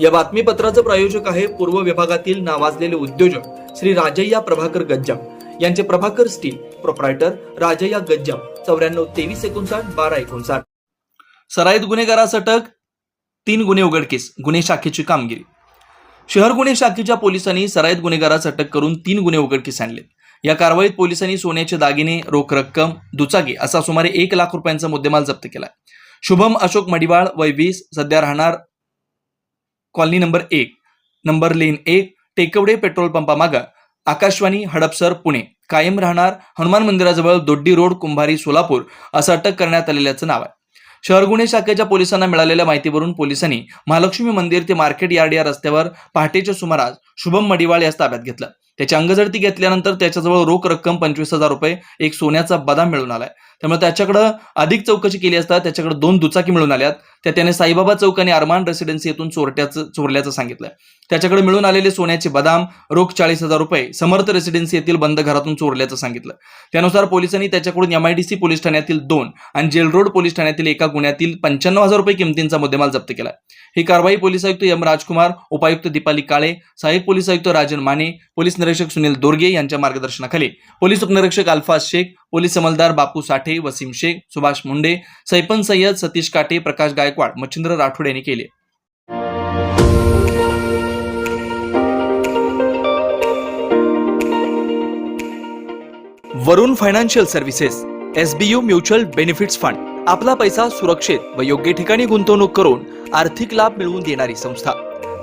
या बातमीपत्राचं प्रायोजक आहे पूर्व विभागातील नावाजलेले उद्योजक श्री राजय्या प्रभाकर गज्जाम. यांचे प्रभाकर स्टील प्रोप्रायटर राजय्या गज्जाम. चौऱ्याण्णव तेवीस एकोणसाठ बारा एकोणसाठ. सराईत गुन्हेगारास अटक तीन गुन्हे उघडकीस गुन्हे शाखेची कामगिरी. शहर गुन्हे शाखेच्या पोलिसांनी सराईत गुन्हेगारास अटक करून तीन गुन्हे उघडकीस आणले या कारवाईत पोलिसांनी सोन्याचे दागिने रोख रक्कम दुचाकी असा सुमारे एक लाख रुपयांचा मुद्देमाल जप्त केला शुभम अशोक मडिवाळ वय वीस सध्या राहणार कॉलनी नंबर एक. नंबर लेन एक टेकवडे पेट्रोल पंपामागं आकाशवाणी हडपसर पुणे. कायम राहणार हनुमान मंदिराजवळ दोड्डी रोड कुंभारी सोलापूर असं अटक करण्यात आलेल्याचं नाव आहे. शहर गुन्हे शाखेच्या पोलिसांना मिळालेल्या माहितीवरून पोलिसांनी महालक्ष्मी मंदिर ते मार्केट यार्ड या रस्त्यावर पहाटेच्या सुमारास शुभम मडिवाळ यास ताब्यात घेतलं. त्याची अंगझडती घेतल्यानंतर त्याच्याजवळ रोख रक्कम पंचवीस हजार रुपये एक सोन्याचा बदाम मिळून आलाय. त्यामुळे त्याच्याकडं अधिक चौकशी केली असता त्याच्याकडे दोन दुचाकी मिळून आल्यात. त्या त्याने साईबाबा चौक आणि अरमान रेसिडेन्सी येथून चोरट्याचं चोरल्याचं सांगितलंय. त्याच्याकडे मिळून आलेले सोन्याचे बदाम रोख चाळीस हजार रुपये समर्थ रेसिडेन्सी येथील बंद घरातून चोरल्याचं सांगितलं. त्यानुसार पोलिसांनी त्याच्याकडून एमआयडीसी पोलीस ठाण्यातील दोन आणि जेल रोड पोलीस ठाण्यातील एका गुन्ह्यातील पंच्याण्णव हजार रुपये किमतींचा मुद्देमाल जप्त केला ही कारवाई पोलीस आयुक्त एम राजकुमार उपायुक्त दीपाली काळे सहाय्यक पोलीस आयुक्त राजन माने पोलीस उपनिरीक्षक सुनील दोर्गे यांच्या मार्गदर्शनाखाली पोलीस उपनिरीक्षक अल्फाज शेख पोलीस अंमलदार बापू साठे वसीम शेख सुभाष मुंडे सैपन सय्यद सतीश काटे प्रकाश गायकवाड मच्छिंद्र राठोड यांनी केले. Varun financial services SBU mutual benefits fund. आपला पैसा सुरक्षित व योग्य ठिकाणी गुंतवणूक करून आर्थिक लाभ मिळवून देणारी संस्था.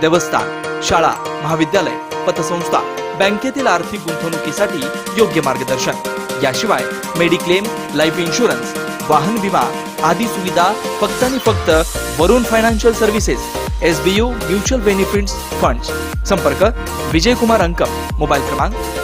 देवस्थान शाळा महाविद्यालय पतसंस्था बँकेतील आर्थिक गुंतवणुकीसाठी योग्य मार्गदर्शन. याशिवाय मेडिक्लेम लाईफ इन्शुरन्स वाहन विमा आदी सुविधा फक्त आणि फक्त Varun financial services SBU mutual benefits funds. संपर्क विजयकुमार अंकम मोबाईल क्रमांक